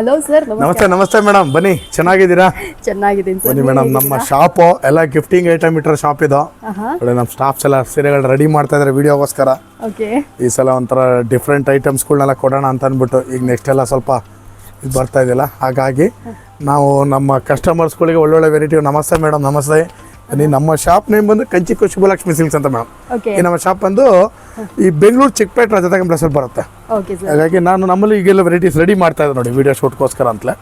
Hello sir ನಮಸ್ತೆ ನಮಸ್ತೆ madam ಬನ್ನಿ. ಚೆನ್ನಾಗಿದ್ದೀರಾ? ಚೆನ್ನಾಗಿದ್ದೀನಿ ಬನ್ನಿ ಮೇಡಮ್ ನಮ್ಮ ಶಾಪು ಎಲ್ಲ ಗಿಫ್ಟಿಂಗ್ ಐಟಮ್ ಇಟ್ಟಿರೋ ಶಾಪ್ ಇದು. ನೋಡಿ ನಮ್ಮ ಸ್ಟಾಫ್ಸ್ ಎಲ್ಲ ಸೀರೆಗಳು ರೆಡಿ ಮಾಡ್ತಾ ಇದ್ದಾರೆ ವಿಡಿಯೋಗೋಸ್ಕರ ಓಕೆ. ಈ ಸಲ ಒಂಥರ ಡಿಫ್ರೆಂಟ್ ಐಟಮ್ಸ್ಗಳ್ನೆಲ್ಲ ಕೊಡೋಣ ಅಂತ ಅಂದ್ಬಿಟ್ಟು ಈಗ ನೆಕ್ಸ್ಟ್ ಎಲ್ಲ ಸ್ವಲ್ಪ ಇದು ಬರ್ತಾ ಇದೆಯಲ್ಲ? ಹಾಗಾಗಿ ನಾವು ನಮ್ಮ ಕಸ್ಟಮರ್ಸ್ಗಳಿಗೆ ಒಳ್ಳೊಳ್ಳೆ ವೆರೈಟಿ ನಮಸ್ತೆ ಮೇಡಮ್ ನಮಸ್ತೆ. ನಮ್ಮ ಶಾಪ್ ನೇಮ್ ಬಂದು ಕಂಚಿ ಶುಭಲಕ್ಷ್ಮಿ ಸಿಲ್ಕ್ಸ್ ಅಂತ ಮೇಡಮ್ ಈ ನಮ್ಮ ಶಾಪ್ ಬಂದು ಈ ಬೆಂಗಳೂರು ಚಿಕ್ಕಪೇಟೆ ರಜತಾಗ ಹೆಸರು ಬರುತ್ತೆ. ಹಾಗಾಗಿ ನಾನು ನಮ್ಮಲ್ಲಿ ಈಗೆಲ್ಲ ವೆರೈಟೀಸ್ ರೆಡಿ ಮಾಡ್ತಾ ಇದ್ದೆ ನೋಡಿ ವಿಡಿಯೋ ಶೂಟ್ಗೋಸ್ಕರ ಅಂತಲೇ.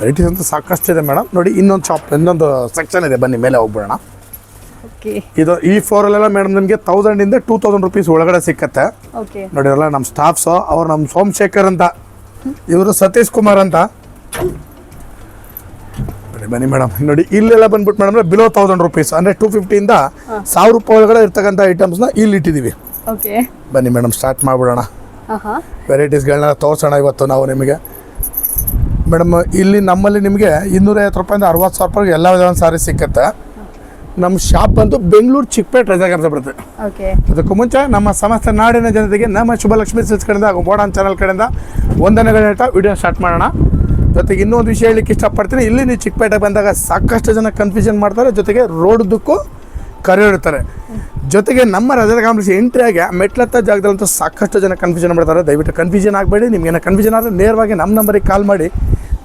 ವೆರೈಟೀಸ್ ಅಂತ ಸಾಕಷ್ಟು ಇದೆ ಮೇಡಮ್ ನೋಡಿ ಇನ್ನೊಂದು ಶಾಪ್ ಇನ್ನೊಂದು ಸೆಕ್ಷನ್ ಇದೆ. ಬನ್ನಿ ಮೇಲೆ ಹೋಗ್ಬಿಡೋಣ. ಇದು ಈ ಫ್ಲೋರಲ್ಲೆಲ್ಲ ಮೇಡಮ್ ನಿಮಗೆ ತೌಸಂಡಿಂದ ಟೂ ತೌಸಂಡ್ ರುಪೀಸ್ ಒಳಗಡೆ ಸಿಕ್ಕತ್ತೆ. ನೋಡಿರಲ್ಲ ನಮ್ಮ ಸ್ಟಾಫ್ಸು ಅವ್ರು ನಮ್ಮ ಸೋಮಶೇಖರ್ ಅಂತ ಇವರು ಸತೀಶ್ ಕುಮಾರ್ ಅಂತ. ಬನ್ನಿ, ಮೇಡಮ್ ನೋಡಿ ಇಲ್ಲೆಲ್ಲ ಬಂದ್ಬಿಟ್ಟು ಮೇಡಮ್ ಬಿಲೋ ತೌಸಂಡ್ ರುಪೀಸ್ ಅಂದರೆ ಟೂ ಫಿಫ್ಟಿಯಿಂದ ಸಾವಿರ ರೂಪಾಯಿ ಒಳಗಡೆ ಇರ್ತಕ್ಕಂಥ ಐಟಮ್ಸ್ನ ಇಲ್ಲಿ ಇಟ್ಟಿದ್ದೀವಿ ಬನ್ನಿ ಮೇಡಮ್ ಸ್ಟಾರ್ಟ್ ಮಾಡ್ಬಿಡೋಣ. ವೆರೈಟೀಸ್ಗಳನ್ನ ತೋರಿಸೋಣ ಇವತ್ತು ನಾವು ನಿಮಗೆ. ಮೇಡಮ್ ಇಲ್ಲಿ ನಮ್ಮಲ್ಲಿ ನಿಮಗೆ ಇನ್ನೂರೈವತ್ತು ರೂಪಾಯಿಂದ ಅರವತ್ತು ಸಾವಿರ ರೂಪಾಯಿಗೆ ಎಲ್ಲ ವಿಧವಾದ ಸಾರಿ ಸಿಕ್ಕತ್ತೆ. ನಮ್ಮ ಶಾಪ್ ಬಂದು ಬೆಂಗಳೂರು ಚಿಕ್ಕಪೇಟೆ ರಜಾಗ ಅಂತ ಬರುತ್ತೆ. ಅದಕ್ಕೂ ಮುಂಚೆ ನಮ್ಮ ಸಮಸ್ತ ನಾಡಿನ ಜನತೆಗೆ ನಮ್ಮ ಶುಭಲಕ್ಷ್ಮಿ ಸಿಲ್ಸ್ ಕಡೆಯಿಂದ ಹಾಗೂ ಮೋಡನ್ ಚಾನಲ್ ಕಡೆಯಿಂದ ಒಂದನೇ ಹೇಳ್ತಾ ವಿಡಿಯೋ ಸ್ಟಾರ್ಟ್ ಮಾಡೋಣ. ಜೊತೆಗೆ ಇನ್ನೊಂದು ವಿಷಯ ಹೇಳಲಿಕ್ಕೆ ಇಷ್ಟಪಡ್ತೀನಿ. ಇಲ್ಲಿ ನೀವು ಚಿಕ್ಕಪೇಟೆ ಬಂದಾಗ ಸಾಕಷ್ಟು ಜನ ಕನ್ಫ್ಯೂಷನ್ ಮಾಡ್ತಾರೆ. ಜೊತೆಗೆ ರೋಡ್ದಕ್ಕೂ ಇರ್ತಾರೆ ಜೊತೆಗೆ ನಮ್ಮ ರಜದ ಕಾಂಪ್ಲೆಕ್ಸ್ ಎಂಟ್ರಿ ಆಗಿ ಮೆಟ್ಲತ್ತ ಜಾಗದಲ್ಲಂತೂ ಸಾಕಷ್ಟು ಜನ ಕನ್ಫ್ಯೂಷನ್ ಮಾಡ್ತಾರೆ. ದಯವಿಟ್ಟು ಕನ್ಫ್ಯೂಷನ್ ಆಗಬೇಡಿ. ನಿಮ್ಗೇನೋ ಕನ್ಫ್ಯೂಷನ್ ಆದರೆ ನೇರವಾಗಿ ನಮ್ಮ ನಂಬರಿಗೆ ಕಾಲ್ ಮಾಡಿ.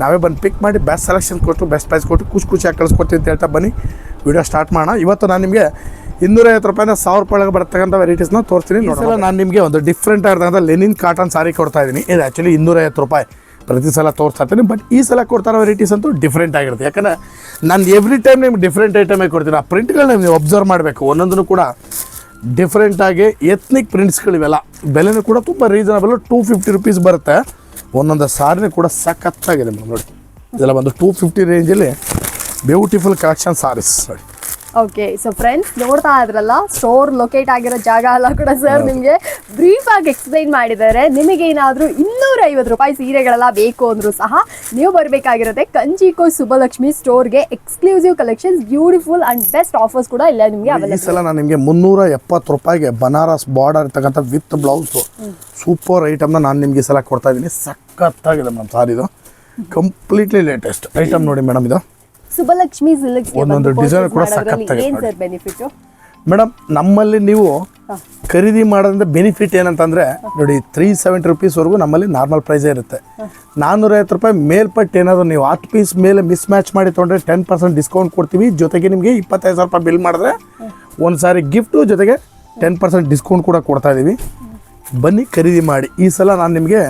ನಾವೇ ಬಂದು ಪಿಕ್ ಮಾಡಿ ಬೆಸ್ಟ್ ಸೆಲೆಕ್ಷನ್ ಕೊಟ್ಟು ಬೆಸ್ಟ್ ಪ್ರೈಸ್ ಕೊಟ್ಟು ಖುಷಿ ಖುಷಿಯಾಗಿ ಕಳಿಸ್ಕೊಡ್ತೀವಿ ಅಂತ ಹೇಳ್ತಾ ಬನ್ನಿ. ವಿಡಿಯೋ ಸ್ಟಾರ್ಟ್ ಮಾಡೋಣ. ಇವತ್ತು ನಾನು ನಿಮಗೆ ಇನ್ನೂರೈವತ್ತು ರೂಪಾಯಿಂದ ಸಾವಿರ ರೂಪಾಯಿ ಒಳಗೆ ಬರ್ತಕ್ಕಂಥ ವೆರೈಟೀಸ್ನ ತೋರಿಸ್ತೀನಿ. ನೋಡೋಣ. ನಾನು ನಿಮಗೆ ಒಂದು ಡಿಫ್ರೆಂಟ್ ಆಗಿರ್ತಕ್ಕಂಥ ಲೆನಿನ್ ಕಾಟನ್ ಸಾರಿ ಕೊಡ್ತಾ ಇದ್ದೀನಿ. ಇದು ಆ್ಯಕ್ಚುಲಿ ಇನ್ನೂರೈವತ್ತು ರೂಪಾಯಿ. ಪ್ರತಿ ಸಲ ತೋರಿಸ್ತಾ ಇರ್ತೀನಿ ಬಟ್ ಈ ಸಲ ಕೊಡ್ತಾರೋ ವೆರೈಟೀಸ್ ಅಂತೂ ಡಿಫ್ರೆಂಟ್ ಆಗಿರುತ್ತೆ. ಯಾಕಂದರೆ ನಾನು ಎವ್ರಿ ಟೈಮ್ ನಿಮ್ಗೆ ಡಿಫ್ರೆಂಟ್ ಐಟಮೇ ಕೊಡ್ತೀನಿ, ಆ ಪ್ರಿಂಟ್ಗಳನ್ನ ನೀವು ಅಬ್ಸರ್ವ್ ಮಾಡಬೇಕು. ಒಂದೊಂದನ್ನು ಕೂಡ ಡಿಫ್ರೆಂಟಾಗಿ ಎತ್ನಿಕ್ ಪ್ರಿಂಟ್ಸ್ಗಳಿವೆಲ್ಲ ಬೆಲೆನೂ ಕೂಡ ತುಂಬ ರೀಸನಬಲ್ ಟೂ ಫಿಫ್ಟಿ ರುಪೀಸ್ ಬರುತ್ತೆ. ಒಂದೊಂದು ಸಾರಿನೂ ಕೂಡ ಸಖತ್ತಾಗಿದೆ ನೋಡಿ. ಇದೆಲ್ಲ ಬಂದು ಟೂ ಫಿಫ್ಟಿ ರೇಂಜಲ್ಲಿ ಬ್ಯೂಟಿಫುಲ್ ಕಲೆಕ್ಷನ್ ಸಾರೀಸ್ ನೋಡಿ. ಓಕೆ ಸೊ ಫ್ರೆಂಡ್ಸ್ ನೋಡ್ತಾ ಇದ್ರಲ್ಲ ಸ್ಟೋರ್ ಲೊಕೇಟ್ ಆಗಿರೋ ಜಾಗ ಎಲ್ಲ ಕೂಡ ಸರ್ ನಿಮಗೆ ಬ್ರೀಫ್ ಆಗಿ ಎಕ್ಸ್ಪ್ಲೈನ್ ಮಾಡಿದ್ದಾರೆ. ನಿಮಗೆ ಏನಾದರೂ ಇನ್ನೂರ ಐವತ್ತು ರೂಪಾಯಿ ಸೀರೆಗಳೆಲ್ಲ ಬೇಕು ಅಂದರೂ ಸಹ ನೀವು ಬರಬೇಕಾಗಿರುತ್ತೆ ಕಂಚಿಕೋ Subbalakshmi ಸ್ಟೋರ್ಗೆ exclusive collections beautiful and best offers ಕೂಡ ಇಲ್ಲ ನಿಮಗೆ ಈ ಸಲ ನಾನು ನಿಮಗೆ ಮುನ್ನೂರ ಎಪ್ಪತ್ತು ರೂಪಾಯಿಗೆ ಬನಾರಸ್ ಬಾರ್ಡರ್ ಇರ್ತಕ್ಕಂಥ ವಿತ್ ಬ್ಲೌಸು ಸೂಪರ್ ಐಟಮ್ನ ನಾನು ನಿಮಗೆ ಈ ಸಲ ಕೊಡ್ತಾ ಇದ್ದೀನಿ. ಸಖತ್ತಾಗಿದೆ ಮೇಡಮ್ ಸಾರ್ ಇದು. ಕಂಪ್ಲೀಟ್ಲಿ ಲೇಟೆಸ್ಟ್ ಐಟಮ್ ನೋಡಿ ಮೇಡಮ್ ಇದು. ಸುಬ್ಬಲಕ್ಷ್ಮಿ ಸಿಲ್ಕ್ಸ್ ಒಂದೊಂದು ಡಿಸೈನ್ ಕೂಡ ಸಖತ್ತಾಗಿದೆ ಏನ್ ಸರ್ ಬೆನಿಫಿಟ್ ಮೇಡಮ್ ನಮ್ಮಲ್ಲಿ ನೀವು ಖರೀದಿ ಮಾಡೋದ್ರಿಂದ ಬೆನಿಫಿಟ್ ಏನಂತಂದರೆ ನೋಡಿ ತ್ರೀ ಸೆವೆಂಟಿ ರುಪೀಸ್ವರೆಗೂ ನಮ್ಮಲ್ಲಿ ನಾರ್ಮಲ್ ಪ್ರೈಸೇ ಇರುತ್ತೆ. ನಾನ್ನೂರೈವತ್ತು ರೂಪಾಯಿ ಮೇಲ್ಪಟ್ಟು ಏನಾದರೂ ನೀವು ಹತ್ತು ಪೀಸ್ ಮೇಲೆ ಮಿಸ್ ಮ್ಯಾಚ್ ಮಾಡಿ ತೊಗೊಂಡ್ರೆ ಟೆನ್ ಪರ್ಸೆಂಟ್ ಡಿಸ್ಕೌಂಟ್ ಕೊಡ್ತೀವಿ. ಜೊತೆಗೆ ನಿಮಗೆ ಇಪ್ಪತ್ತೈದು ಸಾವಿರ ರೂಪಾಯಿ ಬಿಲ್ ಮಾಡಿದ್ರೆ ಒಂದು ಸಾರಿ ಗಿಫ್ಟು ಜೊತೆಗೆ ಟೆನ್ ಪರ್ಸೆಂಟ್ ಡಿಸ್ಕೌಂಟ್ ಕೂಡ ಕೊಡ್ತಾ ಇದ್ದೀವಿ ಬನ್ನಿ ಖರೀದಿ ಮಾಡಿ. ಈ ಸಲ ನಾನು ನಿಮಗೆ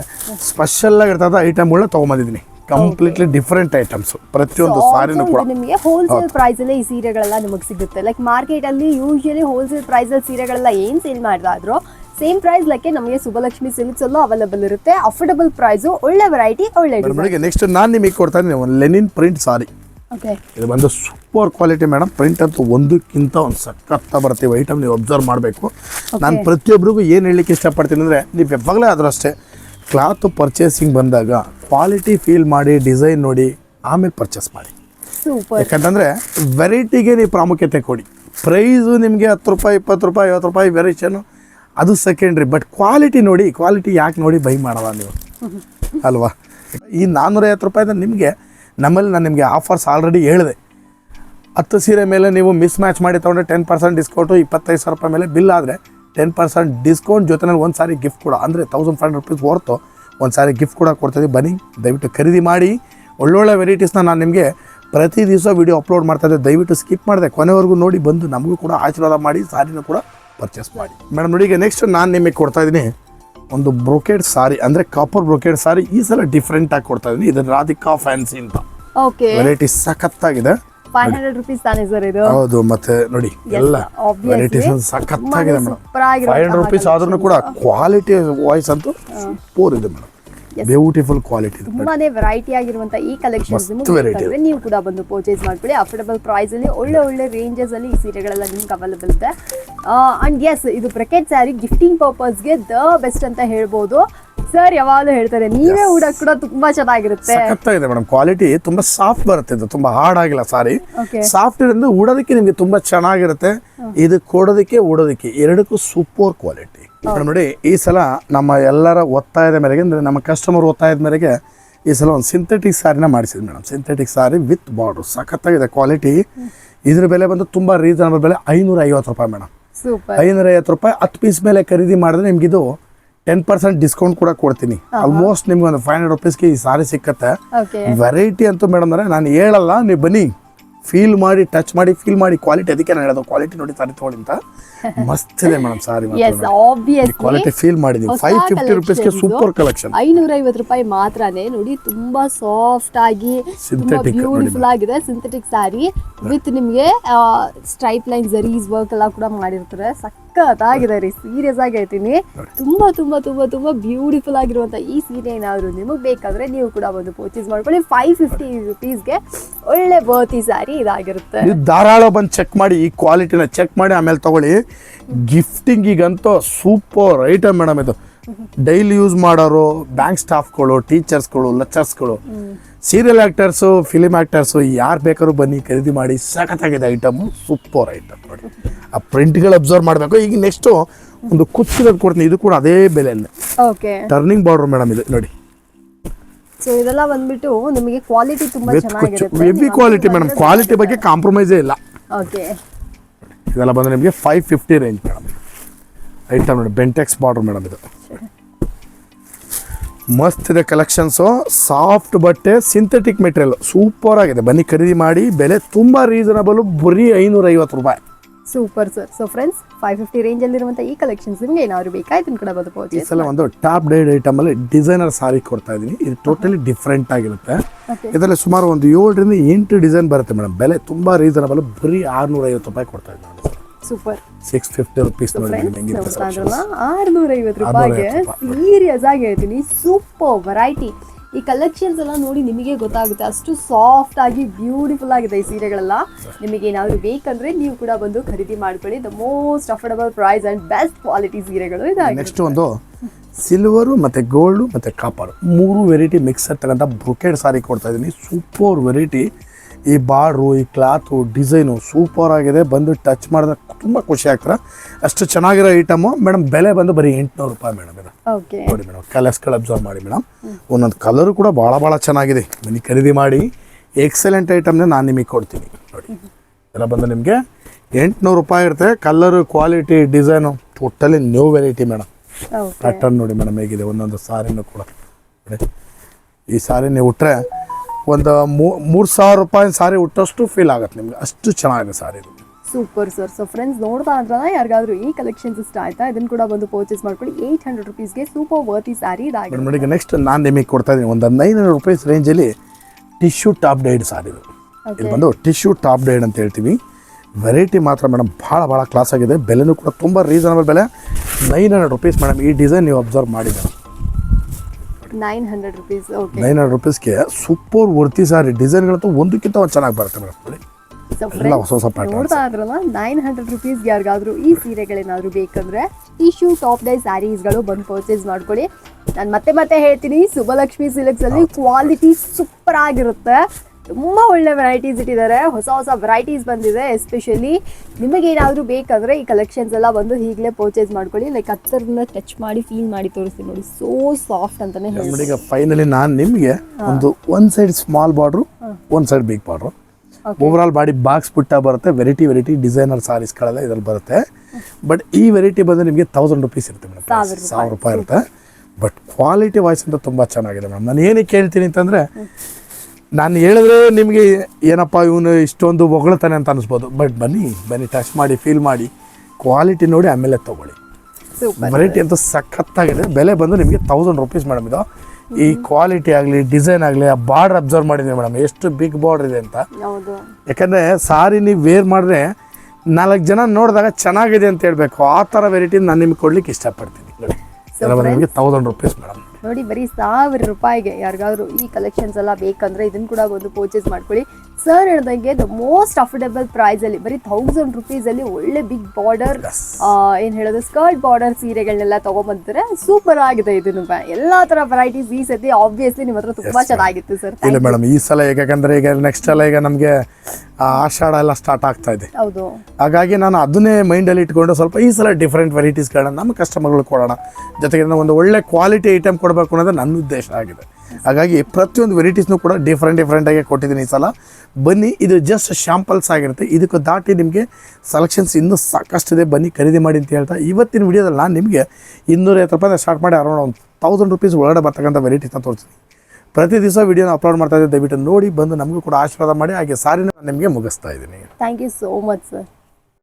ಸ್ಪೆಷಲ್ ಆಗಿರ್ತದ ಐಟಮ್ಗಳನ್ನ ತೊಗೊಂಬಂದಿದ್ದೀನಿ. ಕಂಪ್ಲೀಟ್ಲಿ ಡಿಫ್ರೆಂಟ್ ಐಟಮ್ಸ್ ಪ್ರತಿಯೊಂದು ಸಾರಿನೂ ಕೂಡ. ನಿಮಗೆ ಹೋಲ್ಸೇಲ್ ಪ್ರೈಸ್ ಅಲ್ಲಿ ಈ ಸೀರೆಗಳೆಲ್ಲ ನಿಮಗೆ ಸಿಗುತ್ತೆ. ಲೈಕ್ ಮಾರ್ಕೆಟ್ ಅಲ್ಲಿ ಯೂಶಲಿ ಹೋಲ್ಸೇಲ್ ಪ್ರೈಸ್ ಅಲ್ಲಿ ಸೀರೆಗಳೆಲ್ಲ ಏನ್ ಸೇಲ್ ಮಾಡಿದ್ರು ಸೇಮ್ ಪ್ರೈಸ್ ಲೈಕ್ ನಮಗೆ ಸುಭಲಕ್ಷ್ಮಿ ಸಿಲ್ಕ್ಸ್ ಅಲ್ಲೂ ಅವೈಲೇಬಲ್ ಇರುತ್ತೆ. ಅಫೋರ್ಡಬಲ್ ಪ್ರೈಸ್ ಒಳ್ಳೆ ವೆರೈಟಿ ಒಳ್ಳೆ ಮೇಡಮ್ ನೆಕ್ಸ್ಟ್ ನಾನು ನಿಮಗೆ ಕೊಡ್ತಾ ಇದ್ದೀನಿ ಒಂದು ಲೆನಿನ್ ಪ್ರಿಂಟ್ ಸಾರಿ ಓಕೆ ಇದು ಬಂದು ಸೂಪರ್ ಕ್ವಾಲಿಟಿ ಮೇಡಮ್ ಪ್ರಿಂಟ್ ಅಂತೂ ಒಂದಕ್ಕಿಂತ ಒಂದು ಸಖತ್ತ ಬರ್ತೀವಿ ಐಟಮ್ ನೀವು ಅಬ್ಸರ್ವ್ ಮಾಡಬೇಕು. ನಾನು ಪ್ರತಿಯೊಬ್ಬರಿಗೂ ಏನು ಹೇಳಲಿಕ್ಕೆ ಇಷ್ಟಪಡ್ತೀನಿ ಅಂದರೆ ನೀವು ಯಾವಾಗಲೇ ಆದರೂ ಅಷ್ಟೇ ಕ್ಲಾತ್ ಪರ್ಚೇಸಿಂಗ್ ಬಂದಾಗ ಕ್ವಾಲಿಟಿ ಫೀಲ್ ಮಾಡಿ ಡಿಸೈನ್ ನೋಡಿ ಆಮೇಲೆ ಪರ್ಚೇಸ್ ಮಾಡಿ. ಯಾಕಂತಂದರೆ ವೆರೈಟಿಗೆ ನೀವು ಪ್ರಾಮುಖ್ಯತೆ ಕೊಡಿ. ಪ್ರೈಸು ನಿಮಗೆ ಹತ್ತು ರೂಪಾಯಿ ಇಪ್ಪತ್ತು ರೂಪಾಯಿ ಐವತ್ತು ರೂಪಾಯಿ ವೇರಿಯೇಷನು ಅದು ಸೆಕೆಂಡ್ರಿ ಬಟ್ ಕ್ವಾಲಿಟಿ ನೋಡಿ ಕ್ವಾಲಿಟಿ ಯಾಕೆ ನೋಡಿ ಬೈ ಮಾಡಲ್ಲ ನೀವು? ಅಲ್ವಾ? ಈ ನಾನ್ನೂರೈವತ್ತು ರೂಪಾಯಿದ ನಿಮಗೆ ನಮ್ಮಲ್ಲಿ ನಾನು ನಿಮಗೆ ಆಫರ್ಸ್ ಆಲ್ರೆಡಿ ಹೇಳಿದೆ. ಹತ್ತು ಸೀರೆ ಮೇಲೆ ನೀವು ಮಿಸ್ ಮ್ಯಾಚ್ ಮಾಡಿ ತೊಗೊಂಡ್ರೆ ಟೆನ್ ಪರ್ಸೆಂಟ್ ಡಿಸ್ಕೌಂಟು ಇಪ್ಪತ್ತೈದು ಸಾವಿರ ರೂಪಾಯಿ ಮೇಲೆ ಬಿಲ್ ಆದರೆ ಟೆನ್ ಪರ್ಸೆಂಟ್ ಡಿಸ್ಕೌಂಟ್ ಜೊತೆನಲ್ಲಿ ಒಂದು ಸಾರಿ ಗಿಫ್ಟ್ ಕೂಡ. ಅಂದರೆ ತೌಸಂಡ್ ಫೈವ್ ಹಂಡ್ರೆಡ್ ರುಪೀಸ್ ಹೊರ್ತು ಒಂದು ಸಾರಿ ಗಿಫ್ಟ್ ಕೂಡ ಕೊಡ್ತೀವಿ ಬನ್ನಿ ದಯವಿಟ್ಟು ಖರೀದಿ ಮಾಡಿ. ಒಳ್ಳೊಳ್ಳೆ ವೆರೈಟೀಸ್ನ ನಾನು ನಿಮಗೆ ಪ್ರತಿ ದಿವಸ ವೀಡಿಯೋ ಅಪ್ಲೋಡ್ ಮಾಡ್ತಾಯಿದ್ದೆ ದಯವಿಟ್ಟು ಸ್ಕಿಪ್ ಮಾಡಿದೆ. ಕೊನೆವರೆಗೂ ನೋಡಿ ಬಂದು ನಮಗೂ ಕೂಡ ಆಶೀರ್ವಾದ ಮಾಡಿ ಸಾರಿನೂ ಕೂಡ ಪರ್ಚೇಸ್ ಮಾಡಿ. ಮೇಡಮ್ ನೋಡಿ ಈಗ ನೆಕ್ಸ್ಟ್ ನಾನು ನಿಮಗೆ ಕೊಡ್ತಾಯಿದ್ದೀನಿ ಒಂದು ಬ್ರೊಕೇಡ್ ಸಾರಿ ಅಂದರೆ ಕಾಪರ್ ಬ್ರೊಕೇಡ್ ಸಾರಿ ಈ ಸಲ ಡಿಫ್ರೆಂಟಾಗಿ ಕೊಡ್ತಾ ಇದ್ದೀನಿ. ಇದು ರಾಧಿಕಾ ಫ್ಯಾನ್ಸಿ ಅಂತ. ವೆರೈಟಿ ಸಖತ್ತಾಗಿದೆ. ಹೌದು ಮತ್ತೆ ನೋಡಿ ಎಲ್ಲ ವೆರೈಟೀಸ್ ಸಖತ್ತಾಗಿದೆ ಮೇಡಮ್ ಫೈವ್ ಹಂಡ್ರೆಡ್ ರುಪೀಸ್ ಆದ್ರೂ ಕೂಡ ಕ್ವಾಲಿಟಿ ವಾಯ್ಸ್ ಅಂತೂ ಪೂರ್ ಇದೆ ಮೇಡಮ್ ಬ್ಯೂಟಿಫುಲ್ ಕ್ವಾಲಿಟಿ ತುಂಬಾನೇ ವೆರೈಟಿ ಆಗಿರುವಂತ ಈ ಕಲೆಕ್ಷನ್ ನೀವು ಕೂಡ ಬಂದು ಪರ್ಚೇಸ್ ಮಾಡ್ಕೊಳ್ಳಿ. ಅಫೋರ್ಡಬಲ್ ಪ್ರೈಸ್ ಅಲ್ಲಿ ಒಳ್ಳೆ ಒಳ್ಳೆ ರೇಂಜಸ್ ಅಲ್ಲಿ ಈ ಸೀರೆಗಳೆಲ್ಲ ನಿಮ್ಗೆ ಅವೈಲೇಬಲ್ ಇದೆ. ಅಂಡ್ ಎಸ್ ಇದು ಬ್ರೆಕೆಟ್ ಸ್ಯಾರಿ ಗಿಫ್ಟಿಂಗ್ ಪರ್ಪಸ್ಗೆ ದ ಬೆಸ್ಟ್ ಅಂತ ಹೇಳ್ಬೋದು. ಸರ್ ಯಾವಾಗಲೂ ಹೇಳ್ತಾರೆ ನೀವೇ ಉಡಕ್ ಕೂಡ ತುಂಬಾ ಚೆನ್ನಾಗಿರುತ್ತೆ. ಇದೆ ಮೇಡಮ್ ಕ್ವಾಲಿಟಿ ತುಂಬಾ ಸಾಫ್ಟ್ ಬರುತ್ತೆ ಇದು. ತುಂಬಾ ಹಾರ್ಡ್ ಆಗಿಲ್ಲ ಸಾರಿ. ಸಾಫ್ಟ್ ಇರೋದ್ರಿಂದ ಉಡೋದಕ್ಕೆ ನಿಮಗೆ ತುಂಬಾ ಚೆನ್ನಾಗಿರುತ್ತೆ. ಇದು ಕೊಡೋದಕ್ಕೆ ಉಡೋದಕ್ಕೆ ಎರಡಕ್ಕೂ ಸೂಪರ್ ಕ್ವಾಲಿಟಿ ಮೇಡಮ್ ನೋಡಿ ಈ ಸಲ ನಮ್ಮ ಎಲ್ಲರ ಒತ್ತಾಯದ ಮೇರೆಗೆ ಅಂದ್ರೆ ನಮ್ಮ ಕಸ್ಟಮರ್ ಒತ್ತಾಯದ ಮೇರೆಗೆ ಈ ಸಲ ಒಂದು ಸಿಂಥೆಟಿಕ್ ಸಾರಿನ ಮಾಡಿಸಿದ್ವಿ madam. Synthetic sari with border ಸಖತ್ತಾಗಿದೆ ಕ್ವಾಲಿಟಿ ಇದ್ರ ಬೆಲೆ ಬಂದು ತುಂಬ ರೀಸನಬಲ್ ಬೆಲೆ ಐನೂರ ಐವತ್ತು ರೂಪಾಯಿ ಮೇಡಮ್. ಐನೂರ ಐವತ್ತು ರೂಪಾಯಿ ಹತ್ತು ಪೀಸ್ ಮೇಲೆ ಖರೀದಿ ಮಾಡಿದ್ರೆ ನಿಮ್ಗಿದು ಟೆನ್ ಪರ್ಸೆಂಟ್ ಡಿಸ್ಕೌಂಟ್ ಕೂಡ ಕೊಡ್ತೀನಿ. ಆಲ್ಮೋಸ್ಟ್ ನಿಮ್ಗೆ ಒಂದು ಫೈವ್ ಹಂಡ್ರೆಡ್ ರುಪೀಸ್ಗೆ ಈ ಸಾರಿ ಸಿಕ್ಕತ್ತೆ. ವೆರೈಟಿ ಅಂತೂ ಮೇಡಮ್ ಅಂದರೆ ನಾನು ಹೇಳಲ್ಲ ನೀವು ಬನ್ನಿ. ಫೀಲ್ ಮಾಡಿ ಟಚ್ ಮಾಡಿ ಫೀಲ್ ಮಾಡಿ ಕ್ವಾಲಿಟಿ ಅದಕ್ಕೆ ನಾನು ಹೇಳೋದು. ಕ್ವಾಲಿಟಿ ನೋಡಿ ಸಾರಿ ತಗೊಳ್ಳಿ ಅಂತ. ಮಸ್ತ್ ಇದೆ ಮೇಡಮ್ ಸಾರಿ ಕ್ವಾಲಿಟಿ ಫೀಲ್ ಮಾಡಿದೀವಿ ಫೈವ್ ಫಿಫ್ಟಿ ರುಪೀಸ್ಗೆ. ಸೂಪರ್ ಕಲೆಕ್ಷನ್ ಐನೂರ ಐವತ್ತು ರೂಪಾಯಿ ಮಾತ್ರನೇ. ನೋಡಿ ತುಂಬಾ ಸಾಫ್ಟ್ ಆಗಿ ಬ್ಯೂಟಿಫುಲ್ ಆಗಿದೆ. ಸಿಂಥೆಟಿಕ್ ಸಾರಿ ವಿತ್ ನಿಮ್ಗೆ ಸ್ಟ್ರೈಟ್ ಲೈನ್ ಜರೀಸ್ ವರ್ಕ್ ಎಲ್ಲ ಕೂಡ ಮಾಡಿರ್ತಾರೆ. ಸಖತ್ತಾಗಿದೆ ರೀ ಸೀರಿಯಸ್ ಆಗಿ ಹೇಳ್ತೀನಿ. ತುಂಬಾ ತುಂಬಾ ತುಂಬಾ ತುಂಬಾ ಬ್ಯೂಟಿಫುಲ್ ಆಗಿರುವಂತ ಈ ಸೀರೆ ಏನಾದ್ರು ನಿಮಗೆ ಬೇಕಾದ್ರೆ ನೀವು ಕೂಡ ಒಂದು ಪರ್ಚೇಸ್ ಮಾಡ್ಕೊಳ್ಳಿ. ಫೈವ್ ಫಿಫ್ಟಿ ರುಪೀಸ್ಗೆ ಒಳ್ಳೆ ಬರ್ತಿ ಸಾರಿ ಇದಾಗಿರುತ್ತೆ. ನೀವು ಧಾರಾಳ ಬಂದು ಚೆಕ್ ಮಾಡಿ ಈ ಕ್ವಾಲಿಟಿನ ಚೆಕ್ ಮಾಡಿ ಆಮೇಲೆ ತಗೊಳ್ಳಿ. ಗಿಫ್ಟಿಂಗಿಗಂತೂ ಸೂಪರ್ ಐಟಮ್ ಮೇಡಮ್ ಇದು. ಡೈಲಿ ಯೂಸ್ ಮಾಡೋರು ಬ್ಯಾಂಕ್ ಸ್ಟಾಫ್ಗಳು ಟೀಚರ್ಸ್ಗಳು ಲೆಕ್ಚರ್ಸ್ಗಳು ಸೀರಿಯಲ್ ಆ್ಯಕ್ಟರ್ಸು ಫಿಲಿಮ್ ಆ್ಯಕ್ಟರ್ಸು ಯಾರು ಬೇಕಾದ್ರೂ ಬನ್ನಿ ಖರೀದಿ ಮಾಡಿ ಸಖತ್ತಾಗಿದೆ ಐಟಮು. ಸೂಪರ್ ಐಟಮ್ ನೋಡಿ. ಆ ಪ್ರಿಂಟ್ಗಳು ಅಬ್ಸರ್ವ್ ಮಾಡಬೇಕು. ಈಗ ನೆಕ್ಸ್ಟು ಒಂದು ಕುಚ್ಚಿರೋದು ಕೊಡ್ತೀನಿ. ಇದು ಕೂಡ ಅದೇ ಬೆಲೆಯಲ್ಲಿ. ಓಕೆ. ಟರ್ನಿಂಗ್ ಬಾರ್ಡರ್ ಮೇಡಮ್ ಇದು ನೋಡಿ. ಸೊ ಇದೆಲ್ಲ ಬಂದ್ಬಿಟ್ಟು ನಿಮಗೆ ಕ್ವಾಲಿಟಿ ತುಂಬಾ ವಿತ್ ಕುಚ್ಚು ಚೆನ್ನಾಗಿರುತ್ತೆ ಹೆವಿ ಕ್ವಾಲಿಟಿ ಮೇಡಮ್. ಕ್ವಾಲಿಟಿ ಬಗ್ಗೆ ಕಾಂಪ್ರಮೈಸೇ ಇಲ್ಲ. ಓಕೆ. ಇದೆಲ್ಲ ಬಂದರೆ ನಿಮಗೆ five fifty range madam. Item ನೋಡಿ ಬೆಂಟೆಕ್ಸ್ ಬಾರ್ಡರ್ ಮೇಡಮ್ ಇದು. ಮಸ್ತ್ ಇದೆ ಕಲೆಕ್ಷನ್ಸು ಸಾಫ್ಟ್ ಬಟ್ಟೆ ಸಿಂಥೆಟಿಕ್ ಮೆಟೀರಿಯಲ್ ಸೂಪರ್ ಆಗಿದೆ. ಬನ್ನಿ ಖರೀದಿ ಮಾಡಿ. ಬೆಲೆ ತುಂಬ ರೀಸನಬಲ್ ಬರೀ ಐನೂರೈವತ್ತು ರೂಪಾಯಿ. Super sir so friends five fifty range ಅಲ್ಲಿರುವಂತ ಈ ಕಲೆಕ್ಷನ್ಸ್ ನಿಮ್ಗೆ ಏನಾದ್ರು ಬೇಕಾಯ್ತು ಕೂಡ ಈ ಸಲ ಒಂದು ಟಾಪ್ ಡೈಡ್ ಐಟಮಲ್ಲಿ ಡಿಸೈನರ್ ಸಾರಿ ಕೊಡ್ತಾ ಇದ್ದೀನಿ. ಇದು ಟೋಟಲಿ ಡಿಫ್ರೆಂಟ್ ಆಗಿರುತ್ತೆ. ಇದರಲ್ಲಿ ಸುಮಾರು ಒಂದು ಏಳರಿಂದ ಎಂಟು ಡಿಸೈನ್ ಬರುತ್ತೆ ಮೇಡಮ್ ಬೆಲೆ ತುಂಬ ರೀಸನಬಲ್ ಬರೀ ಆರ್ನೂರ ಐವತ್ತು ರೂಪಾಯಿ ಕೊಡ್ತಾ ಇದ್ದೀನಿ. Super six fifty rupees. ಇದ್ರಲ್ಲ ರೂಪಾಯಿಗೆ ಸೀರಿಯಸ್ ಆಗಿ ಹೇಳ್ತೀನಿ. ಸೂಪರ್ ವೆರೈಟಿ ಈ ಕಲೆಕ್ಷನ್ಸ್ ಎಲ್ಲ ನೋಡಿ ನಿಮಗೆ ಗೊತ್ತಾಗುತ್ತೆ. ಅಷ್ಟು ಸಾಫ್ಟ್ ಆಗಿ ಬ್ಯೂಟಿಫುಲ್ ಆಗಿದೆ ಈ ಸೀರೆಗಳೆಲ್ಲ. ನಿಮಗೆ ಏನಾದರೂ ಬೇಕಂದ್ರೆ ನೀವು ಕೂಡ ಬಂದು ಖರೀದಿ ಮಾಡ್ಕೊಳ್ಳಿ. The most affordable price and best quality ಸೀರೆಗಳು ಇದಾಗಿದೆ ನೆಕ್ಸ್ಟ್ ಒಂದು ಸಿಲ್ವರು ಮತ್ತು ಗೋಲ್ಡು ಮತ್ತು ಕಾಪರ್ ಮೂರು ವೆರೈಟಿ ಮಿಕ್ಸರ್ ತಗೊಂಡ ಬ್ರೊಕೆಡ್ ಸಾರಿ ಕೊಡ್ತಾ ಇದ್ದೀನಿ. ಸೂಪರ್ ವೆರೈಟಿ ಈ ಬಾರ್ಡ್ರು ಈ ಕ್ಲಾತು ಡಿಸೈನು ಸೂಪರ್ ಆಗಿದೆ. ಬಂದು ಟಚ್ ಮಾಡಿದ್ರೆ ತುಂಬ ಖುಷಿ ಆಗ್ತಾರೆ ಅಷ್ಟು ಚೆನ್ನಾಗಿರೋ ಐಟಮು. ಮೇಡಮ್ ಬೆಲೆ ಬಂದು ಬರೀ ಎಂಟುನೂರು ರೂಪಾಯಿ ಮೇಡಮ್ ಇದು. ನೋಡಿ ಮೇಡಮ್ ಕಲರ್ಸ್ಗಳು ಅಬ್ಸರ್ವ್ ಮಾಡಿ ಮೇಡಮ್ ಒಂದೊಂದು ಕಲರು ಕೂಡ ಭಾಳ ಭಾಳ ಚೆನ್ನಾಗಿದೆ. ಬನ್ನಿ ಖರೀದಿ ಮಾಡಿ. ಎಕ್ಸಲೆಂಟ್ ಐಟಮ್ನ ನಾನು ನಿಮಗೆ ಕೊಡ್ತೀನಿ. ನೋಡಿ. ಎಲ್ಲ ಬಂದು ನಿಮಗೆ ಎಂಟುನೂರು ರೂಪಾಯಿ ಇರುತ್ತೆ. Colour quality design totally new variety madam pattern ನೋಡಿ ಮೇಡಮ್ ಹೇಗಿದೆ. ಒಂದೊಂದು ಸಾರಿನೂ ಕೂಡ. ಈ ಸಾರಿ ನೀವು ಉಟ್ರೆ ಒಂದು ಮೂರು ಸಾವಿರ ರೂಪಾಯಿ ಸಾರಿ ಉಟ್ಟಷ್ಟು ಫೀಲ್ ಆಗುತ್ತೆ ನಿಮ್ಗೆ. ಅಷ್ಟು ಚೆನ್ನಾಗಿದೆ ಸಾರಿ ಇದು. ಸೂಪರ್ ಸರ್ ಸೊ ಫ್ರೆಂಡ್ಸ್ ನೋಡ್ತಾ ಇದ್ರಲ್ಲ ಯಾರಿಗಾದ್ರೂ ಈ ಕಲೆಕ್ಷನ್ಸ್ ಇಷ್ಟ ಆಯ್ತಾ? ಇದನ್ನು ಕೂಡ ಬಂದು ಪರ್ಚೇಸ್ ಮಾಡ್ಕೊಳ್ಳಿ. ಏಯ್ಟ್ ಹಂಡ್ರೆಡ್ ರುಪೀಸ್ಗೆ ಸೂಪರ್ ವರ್ತಿ ಸ್ಯಾರಿ ಇದಾಗಿದೆ. ಮೇಡಮ್ ನೆಕ್ಸ್ಟ್ ನಾನು ನಿಮಗೆ ಕೊಡ್ತಾ ಇದ್ದೀನಿ. ಒಂದು ನೈನ್ ಹಂಡ್ರೆಡ್ ರುಪೀಸ್ ರೇಂಜಲ್ಲಿ ಟಿಶ್ಯೂ ಟಾಪ್ ಡೈಡ್ ಸಾರಿ ಇದು. ಇದು ಬಂದು ಟಿಶ್ಯೂ ಟಾಪ್ ಡೈಡ್ ಅಂತ ಹೇಳ್ತೀವಿ. ವೆರೈಟಿ ಮಾತ್ರ ಮೇಡಮ್ ಭಾಳ ಭಾಳ ಕ್ಲಾಸ್ ಆಗಿದೆ. ಬೆಲೆನೂ ಕೂಡ ತುಂಬ ರೀಸನಬಲ್ ಬೆಲೆ. ನೈನ್ ಹಂಡ್ರೆಡ್ ರುಪೀಸ್ ಮೇಡಮ್ ಈ ಡಿಸೈನ್ ನೀವು ಅಬ್ಸರ್ವ್ ಮಾಡಿದ್ದೀರ? Nine hundred rupees okay nine hundred ರುಪೀಸ್ಗೆ super worthy ಸಾರಿ ಡಿಸೈನ್ಗಳಂತೂ ಒಂದಕ್ಕಿಂತ ಒಂದು ಚೆನ್ನಾಗಿ ಬರುತ್ತೆ ಮೇಡಮ್. ಎಲ್ಲ ಹೊಸ ಹೊಸ ಪ್ಯಾಟರ್ನ್ ನೋಡ್ತಾ ಇದ್ರಲ್ಲ ನೈನ್ ಹಂಡ್ರೆಡ್ ರುಪೀಸ್ಗೆ ಯಾರಿಗಾದ್ರೂ ಈ ಸೀರೆಗಳೇನಾದ್ರೂ ಬೇಕಂದ್ರೆ ಶೂ ಟಾಪ್ ಡೈ ಸ್ಯಾರೀಸ್ಗಳು ಬಂದು ಪರ್ಚೇಸ್ ಮಾಡ್ಕೊಳ್ಳಿ. ನಾನು ಮತ್ತೆ ಮತ್ತೆ ಹೇಳ್ತೀನಿ ಸುಬಲಕ್ಷ್ಮಿ ಸಿಲ್ಕ್ಸ್ ಅಲ್ಲಿ ಕ್ವಾಲಿಟಿ ಸೂಪರ್ ಆಗಿರುತ್ತೆ. ತುಂಬ ಒಳ್ಳೆ ವೆರೈಟೀಸ್ ಇಟ್ಟಿದ್ದಾರೆ. ಹೊಸ ಹೊಸ ವೆರೈಟೀಸ್ ಬಂದಿದೆ ಎಸ್ಪೆಷಲಿ ನಿಮಗೇನಾದರೂ ಬೇಕಾದ್ರೆ ಈ ಕಲೆಕ್ಷನ್ಸ್ ಎಲ್ಲ ಬಂದು ಈಗಲೇ ಪರ್ಚೇಸ್ ಮಾಡ್ಕೊಳ್ಳಿ. ಲೈಕ್ ಹತ್ತಿರದಿಂದ ಟಚ್ ಮಾಡಿ ಫೀಲ್ ಮಾಡಿ ತೋರಿಸ್ತೀನಿ ನೋಡಿ. ಸೋ ಸಾಫ್ಟ್ ಅಂತಾನೆ ಹೇಳ್ತೀನಿ. ಈಗ ಫೈನಲಿ ನಾನು ನಿಮಗೆ ಒಂದು one side small border one side big border over all body box ಪುಟ್ಟ ಬರುತ್ತೆ ವೆರೈಟಿ ವೆರೈಟಿ ಡಿಸೈನರ್ ಸಾರೀಸ್ಗಳೆಲ್ಲ ಇದ್ರಲ್ಲಿ ಬರುತ್ತೆ. ಬಟ್ ಈ ವೆರೈಟಿ ಬಂದು ನಿಮಗೆ ತೌಸಂಡ್ ರುಪೀಸ್ ಇರುತ್ತೆ ಮೇಡಮ್ ಸಾವಿರ ರೂಪಾಯಿ. ಸಾವಿರ ರೂಪಾಯಿ. ಇರುತ್ತೆ. ಬಟ್ ಕ್ವಾಲಿಟಿ ವಾಯ್ಸ್ ಅಂತ ತುಂಬ ಚೆನ್ನಾಗಿದೆ ಮೇಡಮ್ ನಾನು ಏನಕ್ಕೆ ಹೇಳ್ತೀನಿ ಅಂತಂದರೆ ನಾನು ಹೇಳಿದ್ರೆ ನಿಮಗೆ ಏನಪ್ಪ ಇವನು ಇಷ್ಟೊಂದು ಹೊಗಳ್ತಾನೆ ಅಂತ ಅನಿಸ್ಬೋದು. ಬಟ್ ಬನ್ನಿ ಬನ್ನಿ ಟಚ್ ಮಾಡಿ ಫೀಲ್ ಮಾಡಿ ಕ್ವಾಲಿಟಿ ನೋಡಿ ಆಮೇಲೆ ತೊಗೊಳ್ಳಿ. ವೆರೈಟಿ ಅಂತೂ ಸಖತ್ತಾಗಿದೆ. ಬೆಲೆ ಬಂದು ನಿಮಗೆ ತೌಸಂಡ್ ರುಪೀಸ್ ಮೇಡಮ್ ಇದು. ಈ ಕ್ವಾಲಿಟಿ ಆಗಲಿ ಡಿಸೈನ್ ಆಗಲಿ ಆ ಬಾರ್ಡರ್ ಅಬ್ಸರ್ವ್ ಮಾಡಿದ್ದೀನಿ ಮೇಡಮ್ ಎಷ್ಟು ಬಿಗ್ ಬಾರ್ಡರ್ ಇದೆ ಅಂತ. ಯಾಕಂದರೆ ಸಾರಿ ನೀವು ವೇರ್ ಮಾಡಿದ್ರೆ ನಾಲ್ಕು ಜನ ನೋಡಿದಾಗ ಚೆನ್ನಾಗಿದೆ ಅಂತ ಹೇಳಬೇಕು. ಆ ಥರ ವೆರೈಟಿ ನಾನು ನಿಮ್ಗೆ ಕೊಡ್ಲಿಕ್ಕೆ ಇಷ್ಟಪಡ್ತೀನಿ. ನಿಮಗೆ ತೌಸಂಡ್ ರುಪೀಸ್ ಮೇಡಮ್ ನೋಡಿ ಬರೀ ಸಾವಿರ ರೂಪಾಯಿಗೆ ಯಾರಿಗಾದ್ರೂ ಈ ಕಲೆಕ್ಷನ್ಸ್ ಎಲ್ಲ ಬೇಕಂದ್ರೆ ಇದನ್ನು ಕೂಡ ಒಂದು ಪರ್ಚೇಸ್ ಮಾಡ್ಕೊಳ್ಳಿ. ಸರ್ ಹೇಳ್ದಂಗೆ ದ ಮೋಸ್ಟ್ ಅಫೋರ್ಡೆಬಲ್ ಪ್ರೈಸ್ ಅಲ್ಲಿ ಬರೀ ಥೌಸಂಡ್ ರುಪೀಸ್ ಅಲ್ಲಿ ಒಳ್ಳೆ ಬಿಗ್ ಬಾರ್ಡರ್ ಏನ್ ಹೇಳೋದು ಸ್ಕರ್ಟ್ ಬಾರ್ಡರ್ ಸೀರೆಗಳನ್ನೆಲ್ಲ ತಗೊಂಬಂದ್ರೆ ಸೂಪರ್ ಆಗಿದೆ ಇದನ್ನು ಎಲ್ಲಾ ತರ ವೆರೈಟೀಸ್ ಈ ಸತಿ ಆಬ್ವಿಯಸ್ಲಿ ನಿಮ್ಮ ಹತ್ರ ತುಂಬಾ ಚೆನ್ನಾಗಿತ್ತು ಸರ್ ಇಲ್ಲ ಮೇಡಮ್ ಈ ಸಲ ಈಗ ಯಾಕಂದರೆ ಈಗ ನೆಕ್ಸ್ಟ್ ಎಲ್ಲ ಈಗ ನಮಗೆ ಆಷಾಢ ಎಲ್ಲ ಸ್ಟಾರ್ಟ್ ಆಗ್ತಾ ಇದೆ. ಹೌದು. ಹಾಗಾಗಿ ನಾನು ಅದನ್ನೇ ಮೈಂಡಲ್ಲಿ ಇಟ್ಕೊಂಡು ಸ್ವಲ್ಪ ಈ ಸಲ ಡಿಫ್ರೆಂಟ್ ವೆರೈಟೀಸ್ಗಳನ್ನ ನಮ್ಮ ಕಸ್ಟಮರ್ಗಳು ಕೊಡೋಣ. ಜೊತೆಗೆ ಒಂದು ಒಳ್ಳೆ ಕ್ವಾಲಿಟಿ ಐಟಮ್ ಕೊಡಬೇಕು ಅನ್ನೋದು ನನ್ನ ಉದ್ದೇಶ ಆಗಿದೆ. ಹಾಗಾಗಿ ಪ್ರತಿಯೊಂದು ವೆರೈಟೀಸ್ನೂ ಕೂಡ ಡಿಫ್ರೆಂಟ್ ಡಿಫ್ರೆಂಟಾಗಿ ಕೊಟ್ಟಿದ್ದೀನಿ ಈ ಸಲ. ಬನ್ನಿ, ಇದು ಜಸ್ಟ್ ಶ್ಯಾಂಪಲ್ಸ್ ಆಗಿರುತ್ತೆ. ಇದಕ್ಕೆ ದಾಟಿ ನಿಮಗೆ ಸೆಲೆಕ್ಷನ್ಸ್ ಇನ್ನೂ ಸಾಕಷ್ಟಿದೆ ಬನ್ನಿ, ಖರೀದಿ ಮಾಡಿ ಅಂತ ಹೇಳ್ತಾ ಇವತ್ತಿನ ವಿಡಿಯೋದಲ್ಲಿ ನಾನು ನಿಮಗೆ ಇನ್ನೂರೈವತ್ತು ರೂಪಾಯಿಂದ ಸ್ಟಾರ್ಟ್ ಮಾಡಿ ಅರೌಂಡ್ ಒಂದು ತೌಸಂಡ್ ರುಪೀಸ್ ಒಳಗಡೆ ಬರ್ತಕ್ಕಂಥ ವೆರೈಟೀಸ್ನ ತೋರಿಸ್ತೀನಿ. ಪ್ರತಿ ದಿವಸ ವಿಡಿಯೋನ ಅಪ್ಲೋಡ್ ಮಾಡ್ತಾ ಇದ್ದೀನಿ ದಯವಿಟ್ಟು ನೋಡಿ, ಬಂದು ನಮಗೂ ಕೂಡ ಆಶೀರ್ವಾದ ಮಾಡಿ, ಹಾಗೆ ಸಾರಿನ ನಿಮಗೆ ಮುಗಿಸ್ತಾ ಇದ್ದೀನಿ. Thank you so much sir